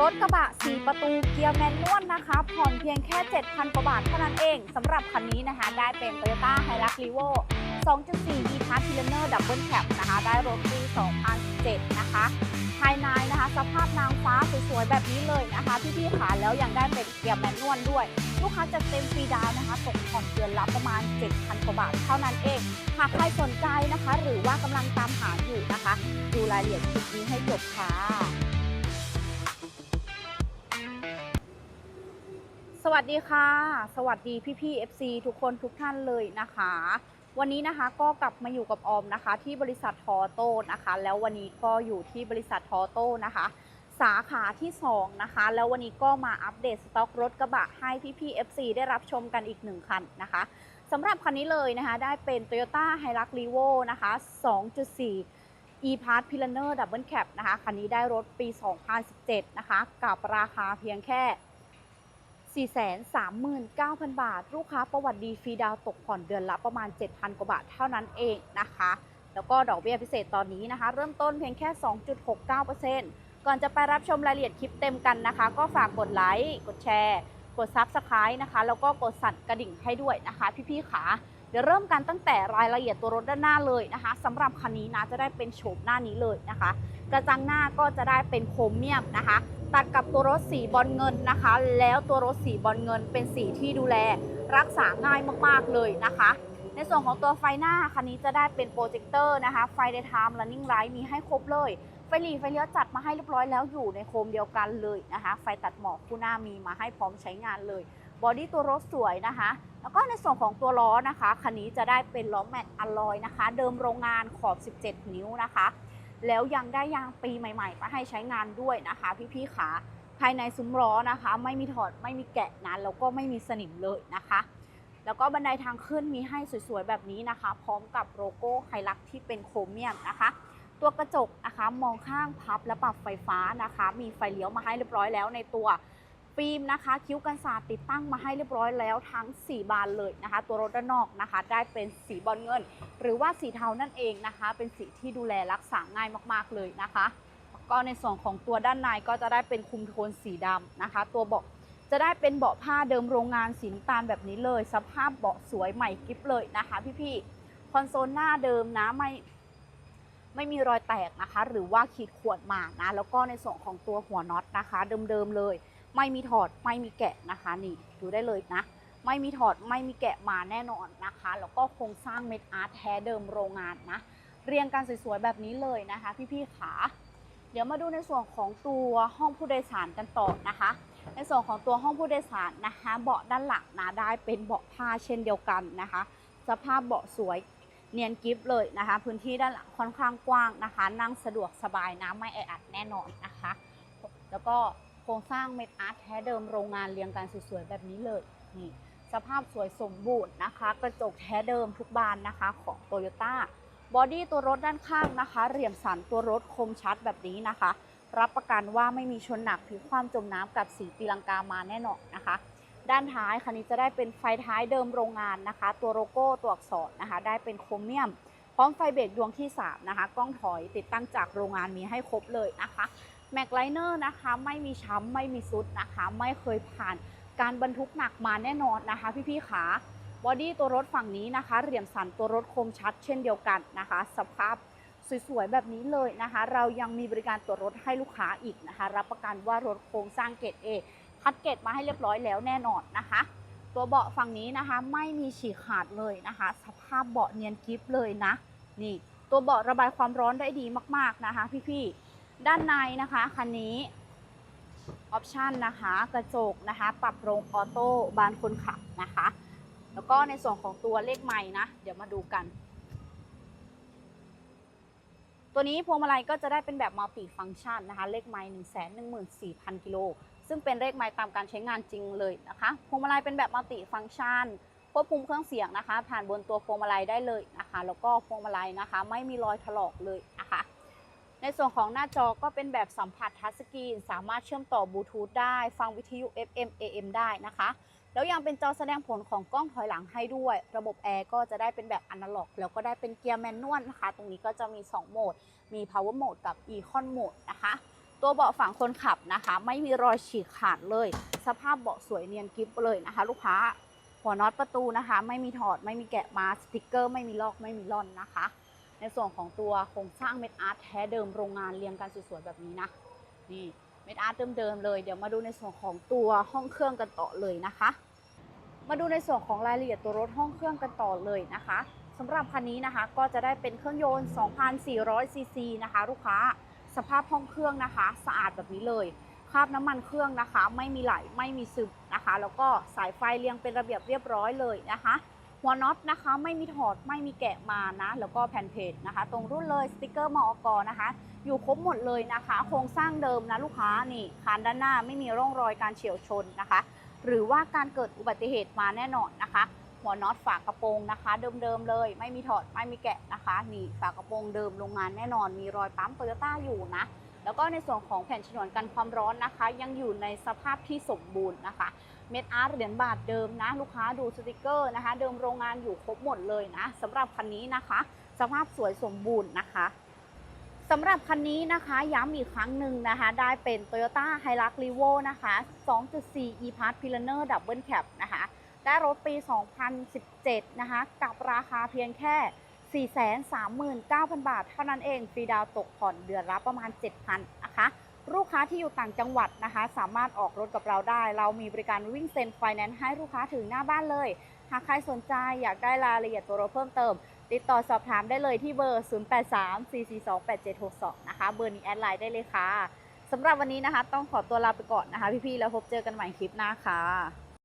รถกระบะ 4 ประตูเกียร์แมนนวลนะคะ ผ่อนเพียงแค่ 7,000 กว่าบาทเท่านั้นเอง สำหรับคันนี้นะคะ ได้เป็น Toyota Hilux Revo 2.4 E-Pass Pioneer Double Cab นะคะ ได้รถปี 2007 นะคะ ภายในนะคะ สภาพนางฟ้าสวยๆ แบบนี้เลยนะคะ พี่ๆขาแล้วยังได้เป็นเกียร์แมนนวลด้วย ลูกค้าจะเต็มฟรีดาวนะคะตกผ่อนเดือนละประมาณ 7,000 กว่าบาทเท่านั้นเอง หากใครสนใจนะคะ หรือว่ากำลังตามหาอยู่นะคะ ดูรายละเอียดคลิปนี้ให้จบค่ะ สวัสดีค่ะ สวัสดีพี่พี่ FC ทุกคนทุกท่านเลยนะคะ วันนี้นะคะก็กลับมาอยู่กับออมนะคะ ที่บริษัททอโต้นะคะ แล้ววันนี้ก็อยู่ที่บริษัททอโต้นะคะ สาขาที่2นะคะ แล้ววันนี้ก็มาอัปเดตสต็อกรถกระบะให้พี่พี่ FC ได้รับชมกันอีกหนึ่งคันนะคะสำหรับคันนี้เลยนะคะ ได้เป็น Toyota Hilux Revo นะคะ 2.4 e-pass Pioneer Double Cab นะคะ คันนี้ได้รถปี 2017 นะคะ กับราคาเพียงแค่ 439,000 บาท ลูกค้าประวัติดีฟรีดาวตกผ่อนเดือนละประมาณ 7,000 กว่าบาทเท่านั้นเองนะคะ แล้วก็ดอกเบี้ยพิเศษตอนนี้นะคะ เริ่มต้นเพียงแค่ 2.69%ก่อนจะไปรับชมรายละเอียดคลิปเต็มกันนะคะ ก็ฝากกดไลค์กดแชร์ กด Subscribe นะคะ แล้วก็กดสั่นกระดิ่งให้ด้วยนะคะ พี่ๆขาเดี๋ยวเริ่มกันตั้งแต่รายละเอียดตัวรถด้านหน้าเลยนะคะสำหรับคันนี้นะจะได้เป็นโฉมหน้านี้เลยนะคะ กระจังหน้าก็จะได้เป็นโครเมียมนะคะ ตัดกับตัวรถสีบอลเงินนะคะ แล้วตัวรถสีบอลเงินเป็นสีที่ดูแลรักษาง่ายมากๆเลยนะคะ ในส่วนของตัวไฟหน้าคันนี้จะได้เป็นโปรเจคเตอร์นะคะ ไฟเดย์ไทม์ running light มีให้ครบเลย ไฟหลีไฟเลี้ยวจัดมาให้เรียบร้อยแล้วอยู่ในโคมเดียวกันเลยนะคะ ไฟตัดหมอกคู่หน้ามีมาให้พร้อมใช้งานเลยบอดี้ตัวรถสวยนะคะ แล้วก็ในส่วนของตัวล้อนะคะ คันนี้จะได้เป็นล้อแม็กอลลอยนะคะ เดิมโรงงานขอบ 17 นิ้วนะคะ แล้วยังได้ยางปีใหม่ๆมาให้ใช้งานด้วยนะคะ พี่ๆขาภายในซุ้มล้อนะคะ ไม่มีถอดไม่มีแกะนะแล้วก็ไม่มีสนิมเลยนะคะ แล้วก็บันไดทางขึ้นมีให้สวยๆแบบนี้นะคะ พร้อมกับโลโก้ไฮลักที่เป็นโครเมียมนะคะ ตัวกระจกนะคะมองข้างพับและปรับไฟฟ้านะคะ มีไฟเลี้ยวมาให้เรียบร้อยแล้วในตัว ฟิล์มนะคะ คิ้วกันศาสตร์ติดตั้งมาให้เรียบร้อยแล้วทั้ง 4 บานเลยนะคะ ตัวรถด้านนอกนะคะ ได้เป็นสีบอลเงิน หรือว่าสีเทานั่นเองนะคะ เป็นสีที่ดูแลรักษาง่ายมากๆเลยนะคะก็ในส่วนของตัวด้านในก็จะได้เป็นคุมโทนสีดำนะคะ ตัวเบาะจะได้เป็นเบาะผ้าเดิมโรงงานสีน้ำตาลแบบนี้เลย สภาพเบาะสวยใหม่กริบเลยนะคะพี่ๆคอนโซลหน้าเดิมนะไม่ไม่มีรอยแตกนะคะ หรือว่าขีดข่วนมานะแล้วก็ในส่วนของตัวหัวน็อตนะคะ เดิมๆเลย ไม่มีถอดไม่มีแกะนะคะนี่ดูได้เลยนะ ไม่มีถอดไม่มีแกะมาแน่นอนนะคะ แล้วก็โครงสร้างเม็ดอาร์ตแท้เดิมโรงงานนะ เรียงกันสวยๆแบบนี้เลยนะคะ พี่ๆขาเดี๋ยวมาดูในส่วนของตัวห้องผู้โดยสารกันต่อนะคะ ในส่วนของตัวห้องผู้โดยสารนะคะ เบาะด้านหลังนะได้เป็นเบาะผ้าเช่นเดียวกันนะคะ สภาพเบาะสวยเนียนกิฟเลยนะคะ พื้นที่ด้านหลังค่อนข้างกว้างนะคะ นั่งสะดวกสบายนะไม่แออัดแน่นอนนะคะ แล้วก็ โครงสร้างเม็ดอาร์ตแท้เดิมโรงงานเรียงกันสวยๆแบบนี้เลยนี่สภาพสวยสมบูรณ์นะคะ กระจกแท้เดิมทุกบานนะคะของโตโยต้าบอดี้ตัวรถด้านข้างนะคะ เหลี่ยมสันตัวรถคมชัดแบบนี้นะคะ รับประกันว่าไม่มีชนหนักถึงความจมน้ำกับสีตีลังกามาแน่นอนนะคะ ด้านท้ายคันนี้จะได้เป็นไฟท้ายเดิมโรงงานนะคะ ตัวโลโก้ตัวอักษรนะคะ ได้เป็นโครเมียม พร้อมไฟเบรกดวงที่ 3 นะคะ กล้องถอยติดตั้งจากโรงงานมีให้ครบเลยนะคะ แม็กไลเนอร์นะคะไม่มีช้ำไม่มีซุดนะคะ ไม่เคยผ่านการบรรทุกหนักมาแน่นอนนะคะ พี่ๆขาบอดี้ตัวรถฝั่งนี้นะคะ เหลี่ยมสันตัวรถคมชัดเช่นเดียวกันนะคะ สภาพสวยๆแบบนี้เลยนะคะ เรายังมีบริการตรวจรถให้ลูกค้าอีกนะคะ รับประกันว่ารถโครงสร้างเกรด A คัดเกรดมาให้เรียบร้อยแล้วแน่นอนนะคะ ตัวเบาะฝั่งนี้นะคะไม่มีฉีกขาดเลยนะคะ สภาพเบาะเนียนกริฟเลยนะ นี่ ตัวเบาะระบายความร้อนได้ดีมากๆนะคะ พี่ๆ ด้านในนะคะคันนี้ออปชันนะคะกระจกนะคะปรับโรงออโต้บานคนขับนะคะ แล้วก็ในส่วนของตัวเลขไม้นะ เดี๋ยวมาดูกัน ตัวนี้พวงมาลัยก็จะได้เป็นแบบมัลติฟัง c t ชันนะคะ เลขไม้1 1 4 0 0 0กิโลซึ่งเป็นเลขไม้ตามการใช้งานจริงเลยนะคะ พวงมาลัยเป็นแบบมัลติฟัง c t ชันควบคุมเครื่องเสียงนะคะ ผ่านบนตัวพวงมาลัยได้เลยนะคะ แล้วก็พวงมาลัยนะคะ ไม่มีรอยถลอกเลยนะคะ ในส่วนของหน้าจอก็เป็นแบบสัมผัสทัชสกรีนสามารถเชื่อมต่อบลูทูธได้ ฟังวิทยุ FM AM ได้นะคะ แล้วยังเป็นจอแสดงผลของกล้องถอยหลังให้ด้วย ระบบแอร์ก็จะได้เป็นแบบอนาล็อก แล้วก็ได้เป็นเกียร์แมนนวลนะคะ ตรงนี้ก็จะมี 2 โหมด มี power mode กับ econ mode นะคะ ตัวเบาะฝั่งคนขับนะคะ ไม่มีรอยฉีกขาดเลย สภาพเบาะสวยเนียนกริบเลยนะคะ ลูกค้าหัวน็อตประตูนะคะ ไม่มีถอดไม่มีแกะมาสติกเกอร์ ไม่มีลอกไม่มีล่อนนะคะ ในส่วนของตัวโครงสร้างเม็ดอาร์ตแท้เดิมโรงงานเรียงกันสวยๆแบบนี้นะนี่เม็ดอาร์ตเดิมๆเลยเดี๋ยวมาดูในส่วนของตัวห้องเครื่องกันต่อเลยนะคะ มาดูในส่วนของรายละเอียดตัวรถห้องเครื่องกันต่อเลยนะคะสำหรับคันนี้นะคะก็จะได้เป็นเครื่องยนต์ 2,400 ซีซีนะคะ ลูกค้าสภาพห้องเครื่องนะคะ สะอาดแบบนี้เลยคราบน้ำมันเครื่องนะคะ ไม่มีไหลไม่มีซึมนะคะ แล้วก็สายไฟเรียงเป็นระเบียบเรียบร้อยเลยนะคะ หัวน็อตนะคะไม่มีถอดไม่มีแกะมานะ แล้วก็แผ่นเพจนะคะ ตรงรุ่นเลยสติกเกอร์มอกนะคะ อยู่ครบหมดเลยนะคะ โครงสร้างเดิมนะลูกค้านี่คานด้านหน้าไม่มีร่องรอยการเฉียวชนนะคะ หรือว่าการเกิดอุบัติเหตุมาแน่นอนนะคะ หัวน็อตฝากระโปรงนะคะ เดิมๆเลย ไม่มีถอดไม่มีแกะนะคะนี่ฝากระโปรงเดิมโรงงานแน่นอน มีรอยปั๊มโตโยต้าอยู่นะ แล้วก็ในส่วนของแผ่นฉนวนกันความร้อนนะคะ ยังอยู่ในสภาพที่สมบูรณ์นะคะ เม็ดอาร์ตเหรียญบาทเดิมนะ ลูกค้าดูสติกเกอร์นะคะ เดิมโรงงานอยู่ครบหมดเลยนะสำหรับคันนี้นะคะ สภาพสวยสมบูรณ์นะคะสำหรับคันนี้นะคะย้ำอีกครั้งหนึ่งนะคะ ได้เป็น Toyota Hilux Revo นะคะ 2.4 e-Pass p i l a n e r Double Cab นะคะ ได้รถปี 2017 นะคะ กับราคาเพียงแค่ 439,000 บาท เท่านั้นเองฟรีดาวตกผ่อนเดือนละประมาณ 7,000นะคะ ลูกค้าที่อยู่ต่างจังหวัดนะคะ สามารถออกรถกับเราได้ เรามีบริการวิ่งเซ็นไฟแนนซ์ให้ลูกค้าถึงหน้าบ้านเลย หากใครสนใจอยากได้รายละเอียดตัวรถเพิ่มเติม ติดต่อสอบถามได้เลยที่เบอร์ 0834428762 นะคะ เบอร์นี้แอดไลน์ได้เลยค่ะสำหรับวันนี้นะคะ ต้องขอตัวลาไปก่อนนะคะ พี่ๆแล้วพบเจอกันใหม่คลิปหน้าค่ะ